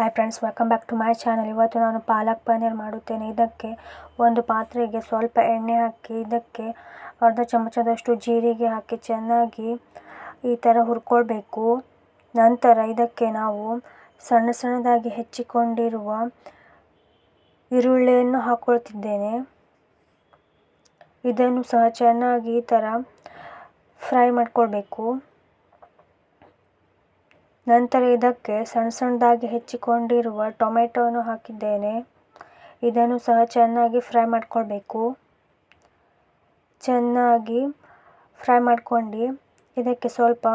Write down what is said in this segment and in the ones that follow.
Hi friends welcome back to my channel ಇವತ್ತು ನಾನು ಪಾಲಕ್ ಪನ್ನೀರ್ ಮಾಡುತ್ತೇನೆ. ಇದಕ್ಕೆ ಒಂದು ಪಾತ್ರೆಗೆ ಸ್ವಲ್ಪ ಎಣ್ಣೆ ಹಾಕಿ, ಇದಕ್ಕೆ ಅರ್ಧ ಚಮಚದಷ್ಟು ಜೀರಿಗೆ ಹಾಕಿ, ಚೆನ್ನಾಗಿ ಈ ಥರ ಹುರ್ಕೊಳ್ಬೇಕು. ನಂತರ ಇದಕ್ಕೆ ನಾವು ಸಣ್ಣ ಸಣ್ಣದಾಗಿ ಹೆಚ್ಚಿಕೊಂಡಿರುವ ಈರುಳ್ಳಿಯನ್ನು ಹಾಕ್ಕೊಳ್ತಿದ್ದೇನೆ ಇದನ್ನು ಸಹ ಚೆನ್ನಾಗಿ ಈ ಥರ ಫ್ರೈ ಮಾಡ್ಕೊಳ್ಬೇಕು. ನಂತರ ಇದಕ್ಕೆ ಸಣ್ಣ ಸಣ್ಣದಾಗಿ ಹೆಚ್ಚಿಕೊಂಡಿರುವ ಟೊಮೆಟೊವನ್ನು ಹಾಕಿದ್ದೇನೆ. ಇದನ್ನು ಸಹ ಚೆನ್ನಾಗಿ ಫ್ರೈ ಮಾಡಿಕೊಳ್ಬೇಕು. ಚೆನ್ನಾಗಿ ಫ್ರೈ ಮಾಡ್ಕೊಂಡು ಇದಕ್ಕೆ ಸ್ವಲ್ಪ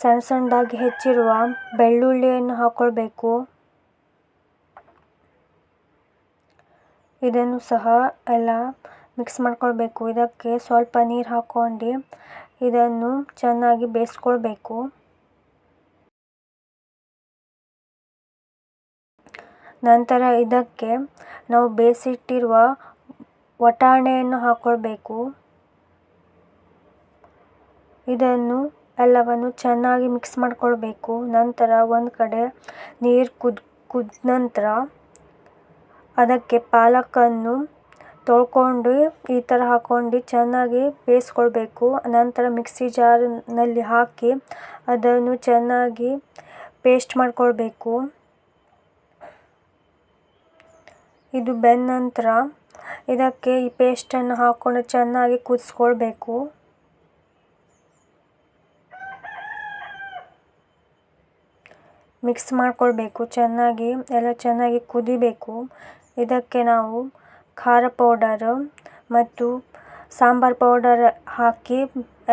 ಸಣ್ಣ ಸಣ್ಣದಾಗಿ ಹೆಚ್ಚಿರುವ ಬೆಳ್ಳುಳ್ಳಿಯನ್ನು ಹಾಕ್ಕೊಳ್ಬೇಕು ಇದನ್ನು ಸಹ ಎಲ್ಲ ಮಿಕ್ಸ್ ಮಾಡ್ಕೊಳ್ಬೇಕು. ಇದಕ್ಕೆ ಸ್ವಲ್ಪ ನೀರು ಹಾಕ್ಕೊಂಡು ಇದನ್ನು ಚೆನ್ನಾಗಿ ಬೇಯಿಸ್ಕೊಳ್ಬೇಕು. ನಂತರ ಇದಕ್ಕೆ ನಾವು ಬೇಯಿಸಿಟ್ಟಿರುವ ವಟಾಣೆಯನ್ನು ಹಾಕ್ಕೊಳ್ಬೇಕು ಇದನ್ನು ಎಲ್ಲವನ್ನು ಚೆನ್ನಾಗಿ ಮಿಕ್ಸ್ ಮಾಡ್ಕೊಳ್ಬೇಕು. ನಂತರ ಒಂದು ಕಡೆ ನೀರು ಕುದ್ ಕುದ್ದ ನಂತರ ಅದಕ್ಕೆ ಪಾಲಕನ್ನು ತೊಳ್ಕೊಂಡು ಈ ಥರ ಹಾಕ್ಕೊಂಡು ಚೆನ್ನಾಗಿ ಬೇಯಿಸ್ಕೊಳ್ಬೇಕು. ನಂತರ ಮಿಕ್ಸಿ ಜಾರ್ನಲ್ಲಿ ಹಾಕಿ ಅದನ್ನು ಚೆನ್ನಾಗಿ ಪೇಸ್ಟ್ ಮಾಡ್ಕೊಳ್ಬೇಕು. ಇದು ಬೆಂದ ನಂತರ ಇದಕ್ಕೆ ಈ ಪೇಸ್ಟನ್ನು ಹಾಕ್ಕೊಂಡು ಚೆನ್ನಾಗಿ ಕುದಿಸ್ಕೊಳ್ಬೇಕು. ಮಿಕ್ಸ್ ಮಾಡ್ಕೊಳ್ಬೇಕು, ಚೆನ್ನಾಗಿ, ಎಲ್ಲ ಚೆನ್ನಾಗಿ ಕುದಿಬೇಕು. ಇದಕ್ಕೆ ನಾವು ಖಾರ ಪೌಡರ್ ಮತ್ತು ಸಾಂಬಾರು ಪೌಡರ್ ಹಾಕಿ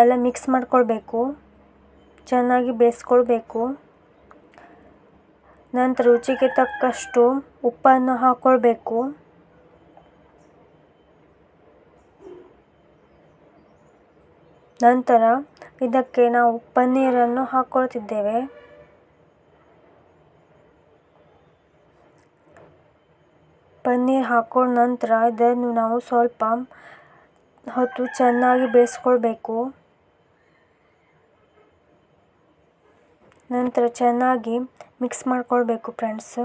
ಎಲ್ಲ ಮಿಕ್ಸ್ ಮಾಡ್ಕೊಳ್ಬೇಕು. ಚೆನ್ನಾಗಿ ಬೇಯಿಸ್ಕೊಳ್ಬೇಕು. ನಂತರ ರುಚಿಗೆ ತಕ್ಕಷ್ಟು ಉಪ್ಪನ್ನು ಹಾಕ್ಕೊಳ್ಬೇಕು ನಂತರ ಇದಕ್ಕೆ ನಾವು ಪನ್ನೀರನ್ನು ಹಾಕ್ಕೊಳ್ತಿದ್ದೇವೆ ಪನ್ನೀರ್ ಹಾಕೊಂಡ ನಂತರ ಇದನ್ನು ನಾವು ಸ್ವಲ್ಪ ಹೊತ್ತು ಚೆನ್ನಾಗಿ ಬೇಯಿಸ್ಕೊಳ್ಬೇಕು. ನಂತರ ಚೆನ್ನಾಗಿ ಮಿಕ್ಸ್ ಮಾಡ್ಕೊಳ್ಬೇಕು ಫ್ರೆಂಡ್ಸು.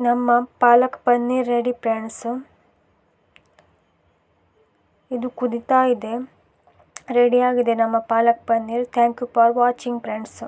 ನಮ್ಮ ಪಾಲಕ್ ಪನ್ನೀರ್ ರೆಡಿ ಫ್ರೆಂಡ್ಸು. ಇದು ಕುದೀತಾ ಇದೆ. ರೆಡಿಯಾಗಿದೆ ನಮ್ಮ palak paneer. Thank you for watching friends